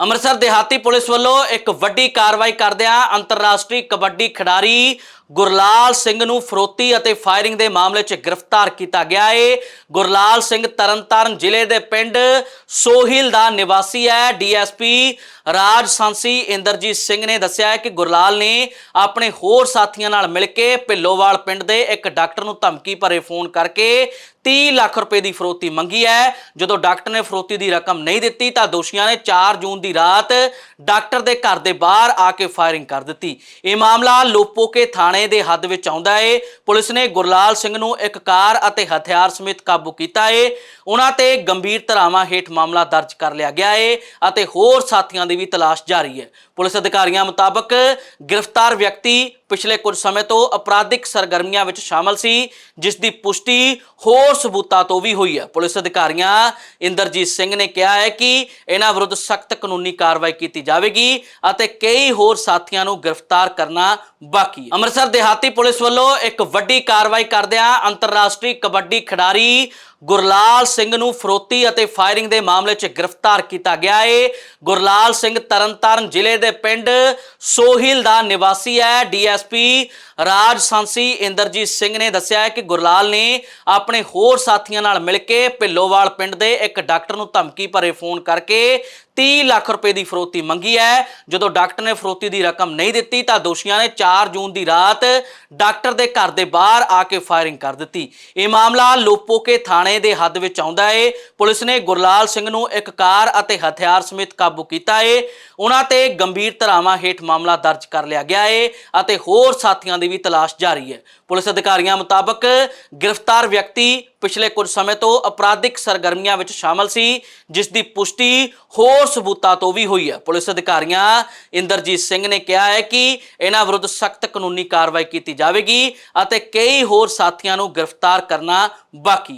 ਅੰਮ੍ਰਿਤਸਰ ਦਿਹਾਤੀ ਪੁਲਿਸ ਵੱਲੋਂ ਇੱਕ ਵੱਡੀ ਕਾਰਵਾਈ ਕਰਦਿਆਂ ਅੰਤਰਰਾਸ਼ਟਰੀ ਕਬੱਡੀ ਖਿਡਾਰੀ ਗੁਰਲਾਲ ਸਿੰਘ ਨੂੰ ਫਰੋਤੀ ਅਤੇ ਫਾਇਰਿੰਗ ਦੇ ਮਾਮਲੇ 'ਚ ਗ੍ਰਿਫਤਾਰ ਕੀਤਾ ਗਿਆ ਏ। ਗੁਰਲਾਲ ਸਿੰਘ ਤਰਨਤਾਰਨ ਜ਼ਿਲ੍ਹੇ ਦੇ ਪਿੰਡ ਸੋਹਿਲ ਦਾ ਨਿਵਾਸੀ ਹੈ। ਡੀਐਸਪੀ ਰਾਜ ਸਾਂਸੀ ਇੰਦਰਜੀਤ ਸਿੰਘ ਨੇ ਦੱਸਿਆ ਹੈ ਕਿ ਗੁਰਲਾਲ ਨੇ ਆਪਣੇ ਹੋਰ ਸਾਥੀਆਂ ਨਾਲ ਮਿਲ ਕੇ ਭਿੱਲੋਵਾਲ ਪਿੰਡ ਦੇ ਇੱਕ ਡਾਕਟਰ ਨੂੰ ਧਮਕੀ ਭਰੇ ਫੋਨ ਕਰਕੇ 30 ਲੱਖ ਰੁਪਏ ਦੀ ਫਰੋਤੀ ਮੰਗੀ ਹੈ। ਜਦੋਂ ਡਾਕਟਰ ਨੇ ਫਰੋਤੀ ਦੀ ਰਕਮ ਨਹੀਂ ਦਿੱਤੀ ਤਾਂ ਦੋਸ਼ੀਆਂ ਨੇ 4 ਜੂਨ ਦੀ ਰਾਤ ਡਾਕਟਰ ਦੇ ਘਰ ਦੇ ਬਾਹਰ ਆ ਕੇ ਫਾਇਰਿੰਗ ਕਰ ਦਿੱਤੀ। ਇਹ ਮਾਮਲਾ ਲੋਪੋਕੇ ਥਾਣੇ ਦੇ ਹੱਦ ਵਿੱਚ ਆਉਂਦਾ ਏ। ਪੁਲਿਸ ਨੇ ਗੁਰਲਾਲ ਸਿੰਘ ਨੂੰ ਇੱਕ ਕਾਰ ਅਤੇ ਹਥਿਆਰ ਸਮੇਤ ਕਾਬੂ ਕੀਤਾ ਹੈ ਉਹਨਾਂ ਤੇ ਗੰਭੀਰ ਧਾਰਾਵਾਂ ਹੇਠ ਮਾਮਲਾ ਦਰਜ ਕਰ ਲਿਆ ਗਿਆ ਏ ਅਤੇ ਹੋਰ ਸਾਥੀਆਂ ਦੀ ਵੀ ਤਲਾਸ਼ ਜਾਰੀ ਹੈ। ਪੁਲਿਸ ਅਧਿਕਾਰੀਆਂ ਮੁਤਾਬਕ ਗ੍ਰਿਫਤਾਰ ਵਿਅਕਤੀ ਪਿਛਲੇ ਕੁਝ ਸਮੇਂ ਤੋਂ ਅਪਰਾਧਿਕ ਸਰਗਰਮੀਆਂ ਵਿੱਚ ਸ਼ਾਮਲ ਸੀ, ਜਿਸ ਦੀ ਪੁਸ਼ਟੀ ਹੋਰ ਸਬੂਤਾਂ ਤੋਂ ਵੀ ਹੋਈ ਹੈ। ਪੁਲਿਸ ਅਧਿਕਾਰੀਆਂ ਇੰਦਰਜੀਤ ਸਿੰਘ ਨੇ ਕਿਹਾ ਹੈ ਕਿ ਇਹਨਾਂ ਵਿਰੁੱਧ ਸਖਤ ਕਾਨੂੰਨੀ ਕਾਰਵਾਈ ਕੀਤੀ ਜਾਵੇਗੀ ਅਤੇ ਕਈ ਹੋਰ ਸਾਥੀਆਂ ਨੂੰ ਗ੍ਰਿਫਤਾਰ ਕਰਨਾ ਬਾਕੀ ਹੈ। ਅੰਮ੍ਰਿਤਸਰ ਦਿਹਾਤੀ ਪੁਲਿਸ ਵੱਲੋਂ ਇੱਕ ਵੱਡੀ ਕਾਰਵਾਈ ਕਰਦਿਆਂ ਅੰਤਰਰਾਸ਼ਟਰੀ ਕਬੱਡੀ ਖਿਡਾਰੀ ਗੁਰਲਾਲ ਸਿੰਘ ਨੂੰ ਫਰੋਤੀ ਅਤੇ ਫਾਇਰਿੰਗ ਦੇ ਮਾਮਲੇ 'ਚ ਗ੍ਰਿਫਤਾਰ ਕੀਤਾ ਗਿਆ ਏ। ਗੁਰਲਾਲ ਸਿੰਘ ਤਰਨਤਾਰਨ ਜ਼ਿਲ੍ਹੇ ਦੇ ਪਿੰਡ ਸੋਹਿਲ ਦਾ ਨਿਵਾਸੀ ਹੈ। ਡੀਐਸਪੀ ਰਾਜ ਸਾਂਸੀ ਇੰਦਰਜੀਤ ਸਿੰਘ ਨੇ ਦੱਸਿਆ ਹੈ ਕਿ ਗੁਰਲਾਲ ਨੇ ਆਪਣੇ ਹੋਰ ਸਾਥੀਆਂ ਨਾਲ ਮਿਲ ਕੇ ਭਿੱਲੋਵਾਲ ਪਿੰਡ ਦੇ ਇੱਕ ਡਾਕਟਰ ਨੂੰ ਧਮਕੀ ਭਰੇ ਫੋਨ ਕਰਕੇ 30 ਲੱਖ ਰੁਪਏ ਦੀ ਫਰੋਤੀ ਮੰਗੀ ਹੈ। ਜਦੋਂ ਡਾਕਟਰ ਨੇ ਫਰੋਤੀ ਦੀ ਰਕਮ ਨਹੀਂ ਦਿੱਤੀ ਤਾਂ ਦੋਸ਼ੀਆਂ ਨੇ 4 ਜੂਨ ਦੀ ਰਾਤ ਡਾਕਟਰ ਦੇ ਘਰ ਦੇ ਬਾਹਰ ਆ ਕੇ ਫਾਇਰਿੰਗ ਕਰ ਦਿੱਤੀ। ਇਹ ਮਾਮਲਾ ਲੋਪੋਕੇ ਥਾਣੇ ਦੇ ਹੱਦ ਵਿੱਚ ਆਉਂਦਾ ਹੈ। ਪੁਲਿਸ ਨੇ ਗੁਰਲਾਲ ਸਿੰਘ ਨੂੰ ਇੱਕ ਕਾਰ ਅਤੇ ਹਥਿਆਰ ਸਮੇਤ ਕਾਬੂ ਕੀਤਾ ਹੈ। ਉਹਨਾਂ ਤੇ ਗੰਭੀਰ ਧਾਰਾਵਾਂ ਹੇਠ ਮਾਮਲਾ ਦਰਜ ਕਰ ਲਿਆ ਗਿਆ ਹੈ ਅਤੇ ਹੋਰ ਸਾਥੀਆਂ ਦੀ ਵੀ ਤਲਾਸ਼ ਜਾਰੀ ਹੈ। ਪੁਲਿਸ ਅਧਿਕਾਰੀਆਂ ਮੁਤਾਬਕ ਗ੍ਰਿਫਤਾਰ ਵਿਅਕਤੀ ਪਿਛਲੇ ਕੁਝ ਸਮੇਂ ਤੋਂ ਅਪਰਾਧਿਕ ਸਰਗਰਮੀਆਂ ਵਿੱਚ ਸ਼ਾਮਲ ਸੀ, ਜਿਸ ਦੀ ਪੁਸ਼ਟੀ ਹੋਰ ਸਬੂਤਾਂ ਤੋਂ ਵੀ ਹੋਈ ਹੈ। ਪੁਲਿਸ ਅਧਿਕਾਰੀਆਂ ਇੰਦਰਜੀਤ ਸਿੰਘ ਨੇ ਕਿਹਾ ਹੈ ਕਿ ਇਹਨਾਂ ਵਿਰੁੱਧ ਸਖਤ ਕਾਨੂੰਨੀ ਕਾਰਵਾਈ ਕੀਤੀ ਜਾਵੇਗੀ ਅਤੇ ਕਈ ਹੋਰ ਸਾਥੀਆਂ ਨੂੰ ਗ੍ਰਿਫਤਾਰ ਕਰਨਾ ਬਾਕੀ